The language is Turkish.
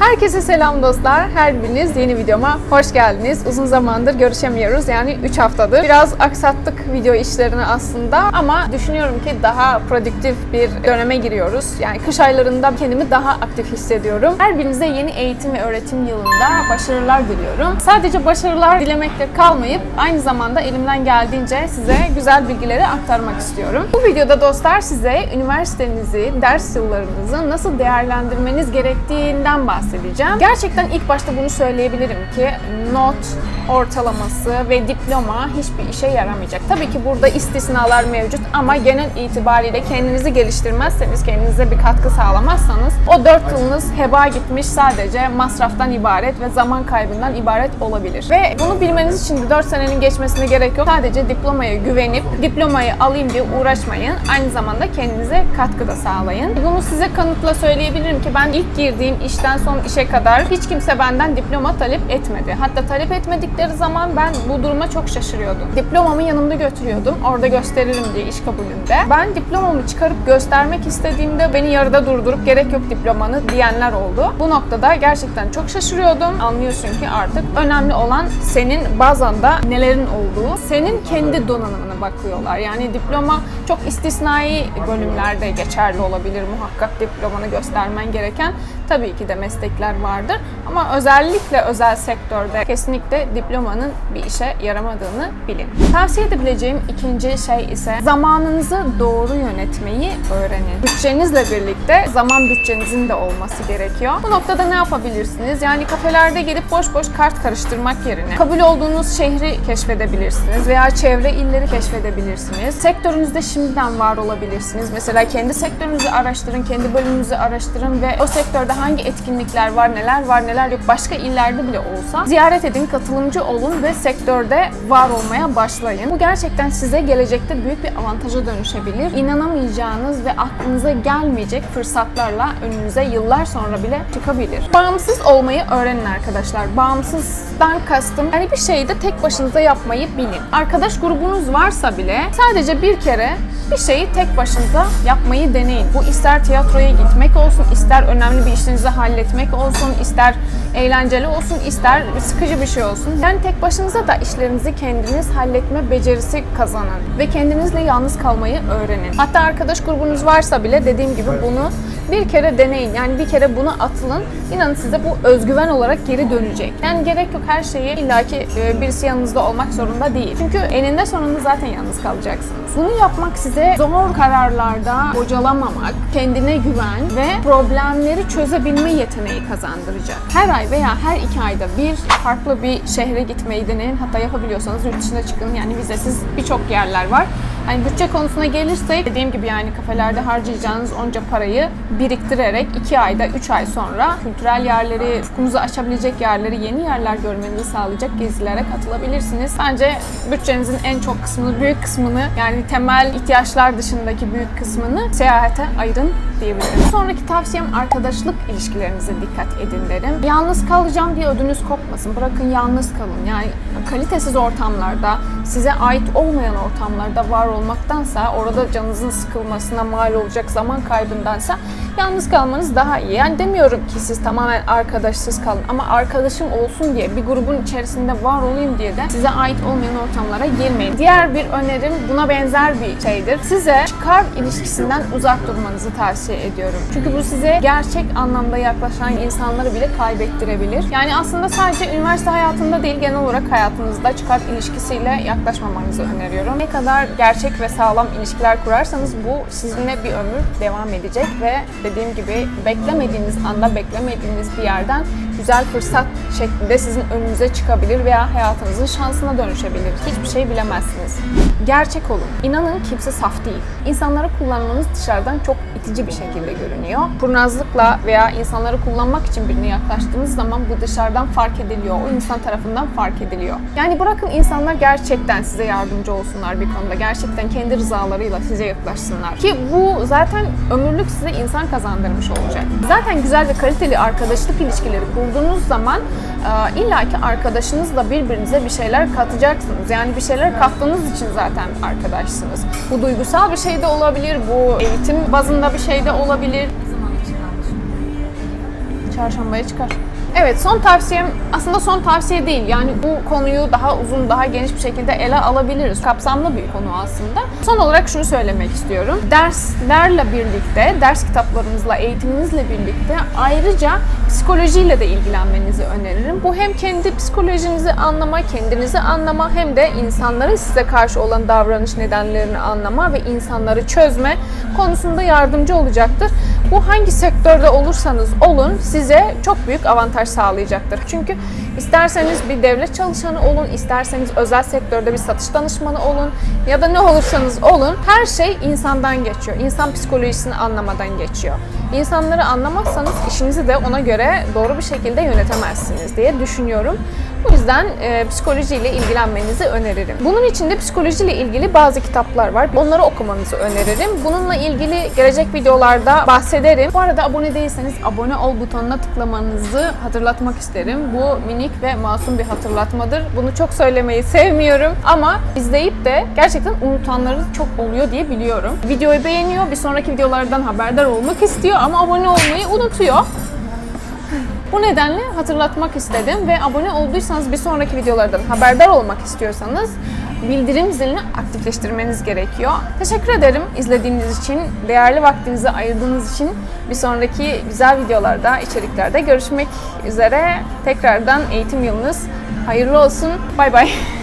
Herkese selam dostlar. Her biriniz yeni videoma hoş geldiniz. Uzun zamandır görüşemiyoruz. Yani 3 haftadır. Biraz aksattık video işlerini aslında ama düşünüyorum ki daha produktif bir döneme giriyoruz. Yani kış aylarında kendimi daha aktif hissediyorum. Her birinize yeni eğitim ve öğretim yılında başarılar diliyorum. Sadece başarılar dilemekle kalmayıp aynı zamanda elimden geldiğince size güzel bilgileri aktarmak istiyorum. Bu videoda dostlar size üniversitenizi, ders yıllarınızı nasıl değerlendirmeniz gerektiğinden bahsedeceğim. Gerçekten ilk başta bunu söyleyebilirim ki not, ortalaması ve diploma hiçbir işe yaramayacak. Tabii ki burada istisnalar mevcut ama genel itibariyle kendinizi geliştirmezseniz, kendinize bir katkı sağlamazsanız o 4 yılınız heba gitmiş sadece masraftan ibaret ve zaman kaybından ibaret olabilir. Ve bunu bilmeniz için de 4 senenin geçmesine gerek yok. Sadece diplomaya güvenip diplomayı alayım diye uğraşmayın. Aynı zamanda kendinize katkı da sağlayın. Bunu size kanıtla söyleyebilirim ki ben ilk girdiğim işten son işe kadar hiç kimse benden diploma talep etmedi. Hatta talep etmedikleri zaman ben bu duruma çok şaşırıyordum. Diplomamı yanımda götürüyordum. Orada gösteririm diye iş kabulünde. Ben diplomamı çıkarıp göstermek istediğimde beni yarıda durdurup gerek yok diplomanı diyenler oldu. Bu noktada gerçekten çok şaşırıyordum. Anlıyorsun ki artık önemli olan senin bazanda nelerin olduğu, senin kendi donanımına bakıyorlar. Yani diploma çok istisnai bölümlerde geçerli olabilir muhakkak diplomanı göstermen gereken. Tabii ki de meslekler vardır ama özellikle özel sektörde kesinlikle diplomanın bir işe yaramadığını bilin. Tavsiye edebileceğim ikinci şey ise zamanınızı doğru yönetmeyi öğrenin. Bütçenizle birlikte zaman bütçenizin de olması gerekiyor. Bu noktada ne yapabilirsiniz? Yani kafelerde gelip boş boş kart karıştırmak yerine kabul olduğunuz şehri keşfedebilirsiniz veya çevre illeri keşfedebilirsiniz. Sektörünüzde şimdiden var olabilirsiniz. Mesela kendi sektörünüzü araştırın, kendi bölümünüzü araştırın ve o sektörde hangi etkinlikler var, neler var, neler yok başka illerde bile olsa ziyaret edin, katılımcı olun ve sektörde var olmaya başlayın. Bu gerçekten size gelecekte büyük bir avantaja dönüşebilir. İnanamayacağınız ve aklınıza gelmeyecek fırsatlarla önünüze yıllar sonra bile çıkabilir. Bağımsız olmayı öğrenin arkadaşlar. Bağımsızdan kastım yani bir şeyi de tek başınıza yapmayı bilin. Arkadaş grubunuz varsa bile sadece bir kere bir şeyi tek başınıza yapmayı deneyin. Bu ister tiyatroya gitmek olsun, ister önemli bir işinizi halletmek olsun, ister eğlenceli olsun, ister sıkıcı bir şey olsun. Yani tek başınıza da işlerinizi kendiniz halletme becerisi kazanın ve kendinizle yalnız kalmayı öğrenin. Hatta arkadaş grubunuz varsa bile dediğim gibi bunu bir kere deneyin. Yani bir kere buna atılın. İnanın size bu özgüven olarak geri dönecek. Yani gerek yok her şeyi illaki e, birisi yanınızda olmak zorunda değil. Çünkü eninde sonunda zaten yalnız kalacaksınız. Bunu yapmak size zor kararlarda bocalamamak, kendine güven ve problemleri çözebilme yeteneği kazandıracak. Her ay veya her iki ayda bir farklı bir şehre gitmeyi deneyin. Hatta yapabiliyorsanız yurt dışına çıkın. Yani vizesiz birçok yerler var. Hani bütçe konusuna gelirsek dediğim gibi yani kafelerde harcayacağınız onca parayı biriktirerek 2 ayda 3 ay sonra kültürel yerleri, ufkunuzu açabilecek yerleri, yeni yerler görmenizi sağlayacak gezilere katılabilirsiniz. Bence bütçenizin en çok kısmını, büyük kısmını yani temel ihtiyaçlar dışındaki büyük kısmını seyahate ayırın diyebilirim. Sonraki tavsiyem arkadaşlık ilişkilerinize dikkat edin derim. Yalnız kalacağım diye ödünüz kopmasın. Bırakın yalnız kalın. Yani kalitesiz ortamlarda, size ait olmayan ortamlarda var olmaktansa, orada canınızın sıkılmasına mal olacak zaman kaybındansa yalnız kalmanız daha iyi. Yani demiyorum ki siz tamamen arkadaşsız kalın ama arkadaşım olsun diye bir grubun içerisinde var olayım diye de size ait olmayan ortamlara girmeyin. Diğer bir önerim buna benzer bir şeydir. Size çıkar ilişkisinden uzak durmanızı tavsiye ediyorum. Çünkü bu size gerçek anlamda yaklaşan insanları bile kaybettirebilir. Yani aslında sadece üniversite hayatında değil genel olarak hayatınızda çıkar ilişkisiyle yaklaşmamanızı öneriyorum. Ne kadar gerçek ve sağlam ilişkiler kurarsanız bu sizinle bir ömür devam edecek ve dediğim gibi beklemediğiniz anda beklemediğiniz bir yerden güzel fırsat şeklinde sizin önünüze çıkabilir veya hayatınızın şansına dönüşebilir. Hiçbir şey bilemezsiniz. Gerçek olun. İnanın kimse saf değil. İnsanları kullanmanız dışarıdan çok itici bir şekilde görünüyor. Kurnazlıkla veya insanları kullanmak için birine yaklaştığınız zaman bu dışarıdan fark ediliyor. O insan tarafından fark ediliyor. Yani bırakın insanlar gerçekten size yardımcı olsunlar bir konuda. Gerçekten kendi rızalarıyla size yaklaşsınlar. Ki bu zaten ömürlük size insan kazandırmış olacak. Zaten güzel ve kaliteli arkadaşlık ilişkileri kurduğunuz zaman e, illaki arkadaşınızla birbirinize bir şeyler katacaksınız. Yani bir şeyler kattığınız için zaten arkadaşsınız. Bu duygusal bir şey de olabilir, bu eğitim bazında bir şey de olabilir. Çarşambaya çıkar. Evet son tavsiyem aslında son tavsiye değil. Yani bu konuyu daha uzun, daha geniş bir şekilde ele alabiliriz. Kapsamlı bir konu aslında. Son olarak şunu söylemek istiyorum. Derslerle birlikte, ders kitaplarınızla, eğitiminizle birlikte ayrıca psikolojiyle de ilgilenmenizi öneririm. Bu hem kendi psikolojinizi anlama, kendinizi anlama hem de insanların size karşı olan davranış nedenlerini anlama ve insanları çözme konusunda yardımcı olacaktır. Bu hangi sektörde olursanız olun size çok büyük avantaj sağlayacaktır. Çünkü isterseniz bir devlet çalışanı olun, isterseniz özel sektörde bir satış danışmanı olun ya da ne olursanız olun her şey insandan geçiyor. İnsan psikolojisini anlamadan geçiyor. İnsanları anlamazsanız işinizi de ona göre doğru bir şekilde yönetemezsiniz diye düşünüyorum. Bu yüzden e, psikolojiyle ilgilenmenizi öneririm. Bunun için de psikolojiyle ilgili bazı kitaplar var. Onları okumanızı öneririm. Bununla ilgili gelecek videolarda bahsederim. Bu arada abone değilseniz abone ol butonuna tıklamanızı hatırlatmak isterim. Bu minik ve masum bir hatırlatmadır. Bunu çok söylemeyi sevmiyorum ama izleyip de gerçekten unutanları çok oluyor diye biliyorum. Videoyu beğeniyor, bir sonraki videolardan haberdar olmak istiyor ama abone olmayı unutuyor. Bu nedenle hatırlatmak istedim ve abone olduysanız bir sonraki videolardan haberdar olmak istiyorsanız bildirim zilini aktifleştirmeniz gerekiyor. Teşekkür ederim izlediğiniz için, değerli vaktinizi ayırdığınız için. Bir sonraki güzel videolarda, içeriklerde görüşmek üzere. Tekrardan eğitim yılınız hayırlı olsun. Bay bay.